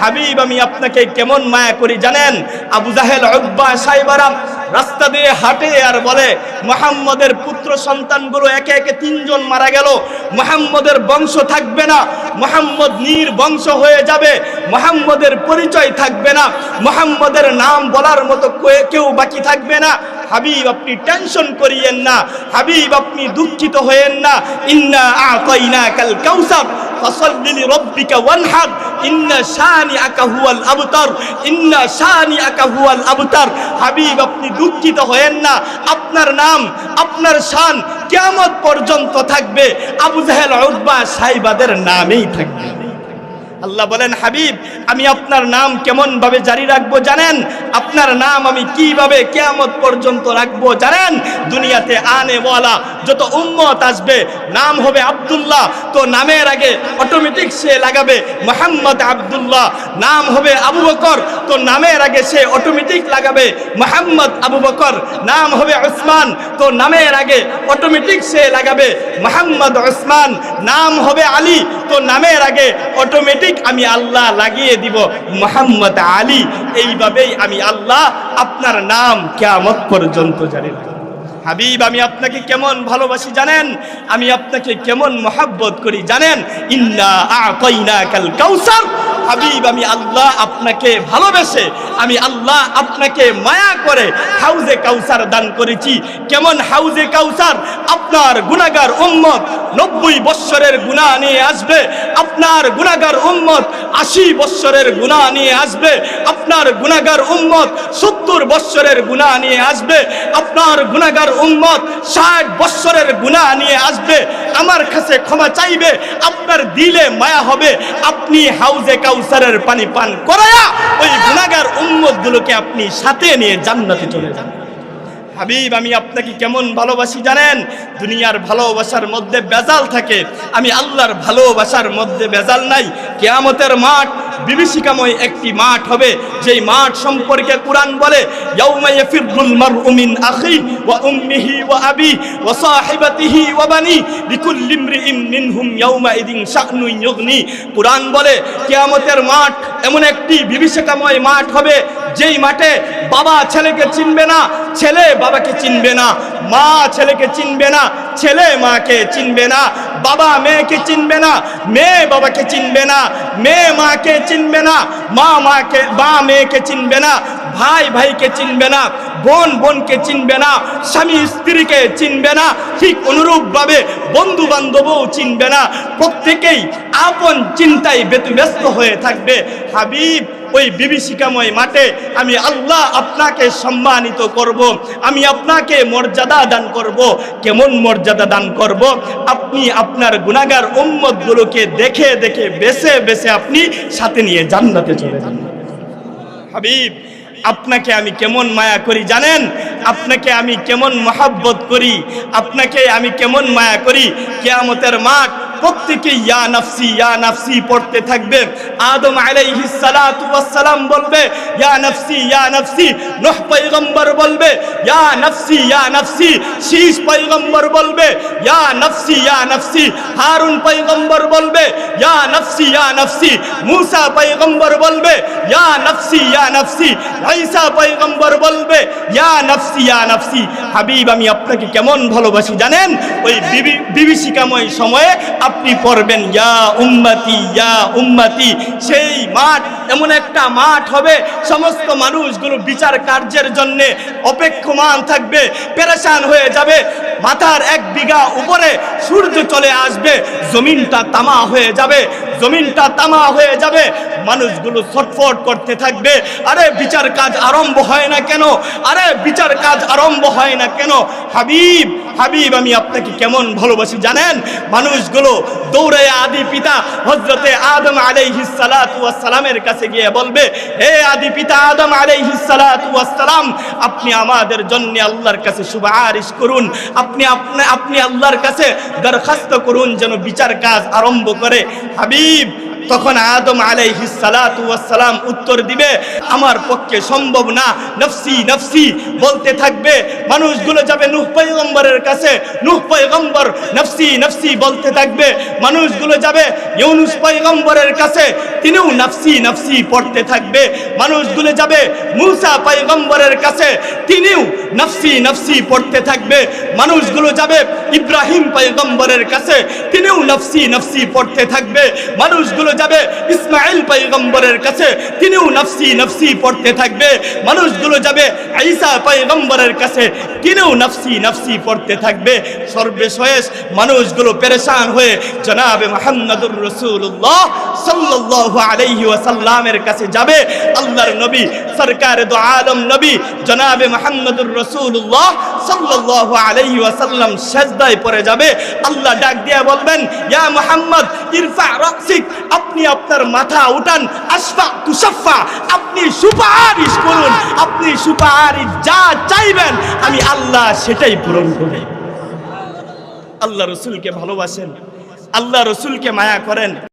হাবিব, আমি আপনাকে কেমন মায়া করি জানেন? আবু জাহেল, উকবা, সাইবারাম রাস্তা দিয়ে হাঁটে আর বলে, মোহাম্মদের পুত্র সন্তানগুলো একে একে তিনজন মারা গেল। মোহাম্মদের বংশ থাকবে না। মোহাম্মদ নীর বংশ হয়ে যাবে। মোহাম্মদের পরিচয় থাকবে না। মোহাম্মদের নাম বলার মতো কেউ বাকি থাকবে না। হাবিব, আপনি টেনশন করিয়েন না। হাবিব, আপনি দুঃখিত হয়েন না। ইন্না আতাইনা কাল কাউসার, ফসল্লি লিরাব্বিকা ওয়ানহার ইন্না শানিআকা হুয়াল আবতার, ইন্না শানিআকা হুয়াল আবতার। হাবিব, আপনি দুঃখিত হয়েন না। আপনার নাম, আপনার শান কেমন পর্যন্ত থাকবে। আবু জাহেল উদ্বা সাইবাদের নামেই থাকবে। আল্লাহ বলেন, হাবিব, আমি আপনার নাম কেমন ভাবে জারি রাখব জানেন? আপনার নাম আমি কীভাবে কেয়ামত পর্যন্ত রাখব জানেন? দুনিয়াতে আনে ওয়ালা, যত উম্মত আসবে, নাম হবে আব্দুল্লাহ। তো নামের আগে অটোমেটিক সে লাগাবে মোহাম্মদ আব্দুল্লাহ। নাম হবে আবু বকর, তো নামের আগে সে অটোমেটিক লাগাবে মোহাম্মদ আবু বকর। নাম হবে ওসমান তো নামের আগে অটোমেটিক সে লাগাবে মোহাম্মদ ওসমান নাম হবে আলী, তো নামের আগে অটোমেটিক আমি আল্লাহ লাগিয়ে দিব মোহাম্মদ আলী। এইভাবেই আমি আল্লাহ আপনার নাম কেয়ামত পর্যন্ত জানি হাবিব, আমি আপনাকে কেমন ভালোবাসি জানেন? আমি আপনাকে কেমন মহাব্বত করি জানেন? ইন্না আল কাউসার। হাবিব, আমি আল্লাহ আপনাকে ভালোবেসে আমি আল্লাহ আপনাকে মায়া করে হাউজে কাউসার দান করেছি। কেমন হাউজে কাউসার? আপনার গুনাগার উম্মত নব্বই বৎসরের গুণা নিয়ে আসবে। আপনার গুনাগার উম্মত আশি বৎসরের গুণা নিয়ে আসবে। আপনার গুনাগার উম্মত সত্তর বৎসরের গুণা নিয়ে আসবে। আপনার গুনাগার উম্মত ষাট বৎসরের গুণা নিয়ে আসবে। আমার কাছে ক্ষমা চাইবে, আপনার দিলে মায়া হবে। আপনি হাউজে কাউসারের পানি পান করায়া ওই গুনাগার উম্মতগুলোকে আপনি সাথে নিয়ে জান্নাতে চলে যান। হাবিব, আমি আপনাকে কেমন ভালোবাসি জানেন? দুনিয়ার ভালোবাসার মধ্যে বেজাল থাকে। আমি আল্লাহর ভালোবাসার মধ্যে বেজাল নাই। কেয়ামতের মাঠ, বিভীষিকাময় একটি মাঠ হবে। যেই মাঠ সম্পর্কে কোরআন বলে, ইয়াউমা ইয়াফিরুল মারউ মিন আখি ওয়া উম্মিহি ওয়া আবি ওয়া সাহিবাতিহি ওয়া বানি লিকুল্লি ইমরিইম মিনহুম ইয়াউমা ইদিন শা'নুন ইউগনি। কোরআন বলে, কিয়ামতের মাঠ এমন একটি বিভীষিকাময় মাঠ হবে, যেই মাঠে বাবা ছেলেকে চিনবে না, ছেলে বাবাকে চিনবে না, মা ছেলেকে চিনবে না, ছেলে মাকে চিনবে না, বাবা মেয়েকে চিনবে না, মেয়ে বাবাকে চিনবে না, মেয়ে মাকে চিনবে না, মা মাকে বা মেয়েকে চিনবে না ভাই ভাইকে চিনবে না, বোন বোনকে চিনবে না, স্বামী স্ত্রীকে চিনবে না, ঠিক অনুরূপভাবে বন্ধু বান্ধবও চিনবে না। প্রত্যেকেই আপন চিন্তায় ব্যতিব্যস্ত হয়ে থাকবে। হাবিব, ওই বিভীষিকাময় মাঠে আমি আল্লাহ আপনাকে সম্মানিত করব, আমি আপনাকে মর্যাদা দান করব। কেমন মর্যাদা দান করব? আপনি আপনার গুনাগার উম্মতগুলোকে দেখে দেখে, বেছে বেছে আপনি সাথে নিয়ে জান্নাতে চলে যান। হাবিব আপনাকে আমি কেমন মায়া করি জানেন? আপনাকে আমি কেমন মহাব্বত করি? আপনাকে আমি কেমন মায়া করি? কেয়ামতের মাঠ প্রত্যেকে ইয়া নাফসি ইয়া নাফসি পড়তে থাকবে। আদম আলাইহিস সালাতু ওয়াস সালাম বলবে, ইয়া নাফসি ইয়া নাফসি। নূহ পয়গম্বর বলবে, ইয়া নাফসি ইয়া নাফসি। শীষ পয়গম্বর বলবে, ইয়া নাফসি ইয়া নাফসি। হারুন পয়গম্বর বলবে, ইয়া নাফসি ইয়া নাফসি। মূসা পয়গম্বর বলবে, ইয়া নাফসি ইয়া নাফসি। ঈসা পয়গম্বর বলবে, ইয়া নাফসি ইয়া নাফসি। হাবিব, আমি আপনাকে কেমন ভালোবাসি জানেন? ওই বিভীষিকাময় সময়ে আপনি পড়বেন, ইয়া উম্মতি ইয়া উম্মতি। সেই মাঠ এমন একটা মাঠ হবে, সমস্ত মানুষগুলো বিচার কার্যের জন্য অপেক্ষমান থাকবে, পেরেশান হয়ে যাবে, মাথার এক বিঘা উপরে সূর্য চলে আসবে, জমিনটা তামা হয়ে যাবে, জমিনটা তামা হয়ে যাবে, মানুষগুলো ছটফট করতে থাকবে, আরে বিচার কাজ আরম্ভ হয় না কেন? আরে বিচার কাজ আরম্ভ হয় না কেন? হাবিব হাবিব, আমি আপনাকে কেমন ভালোবাসি জানেন? মানুষগুলো দৌড়ে আদি পিতা হজরতে আদম সালামের কাছে গিয়ে বলবে, হে আদি পিতা আদম সালাম আপনি আমাদের জন্য আল্লাহর কাছে সুপারিশ করুন। আপনি আপনি আপনি আল্লাহর কাছে দরখাস্ত করুন যেন বিচার কাজ আরম্ভ করে। হাবিব তখন আদম আলাইহিস সালাতু ওয়াসসালাম উত্তর দিবে, আমার পক্ষে সম্ভব না, নফসি নফসি। বলতে থাকবে, মানুষগুলো যাবে নূহ পয়গম্বরের কাছে, নূহ পয়গম্বর, নফসি নফসি। বলতে থাকবে, মানুষগুলো যাবে ইউনুস পয়গম্বরের কাছে, তিনিও নফসি নফসি। পড়তে থাকবে, মানুষগুলো যাবে মুসা পয়গম্বরের কাছে, তিনিও নফসি নফসি। পড়তে থাকবে, মানুষগুলো যাবে ইব্রাহিম পয়গম্বরের কাছে, তিনিও নফসি নফসি। পড়তে থাকবে, মানুষগুলো যাবে। ইসমাইল পয়গম্বরের কাছে তিনিও নফসি নফসি পড়তে থাকবে। মানুষগুলো যাবে ঈসা পয়গম্বরের কাছে তিনিও নফসি নফসি পড়তে থাকবে। সর্বশেষ মানুষগুলো পেরেশান হয়ে জনাবে মোহাম্মদুর রসুল্লাহ সাল্লাল্লাহু আলাইহি ওয়াসাল্লামের কাছে যাবে। আল্লাহর নবী, সরকার দো আলম নবী জনাবে মোহাম্মদুর রসুল্লাহ সাল্লাল্লাহু আলাইহি ওয়াসাল্লাম সেজদায় পড়ে যাবে। আল্লাহ ডাক দিয়ে বলবেন, ইয়া মোহাম্মদ, ইরফা রাসিক আপনি আপনার মাথা উঠান আসফা তুসাফা আপনি সুপারিশ করুন, আপনি সুপারিশ যা চাইবেন, আমি আল্লাহ সেটাই পূরণ করি। আল্লাহ রসুলকে ভালোবাসেন, আল্লাহ রসুলকে মায়া করেন।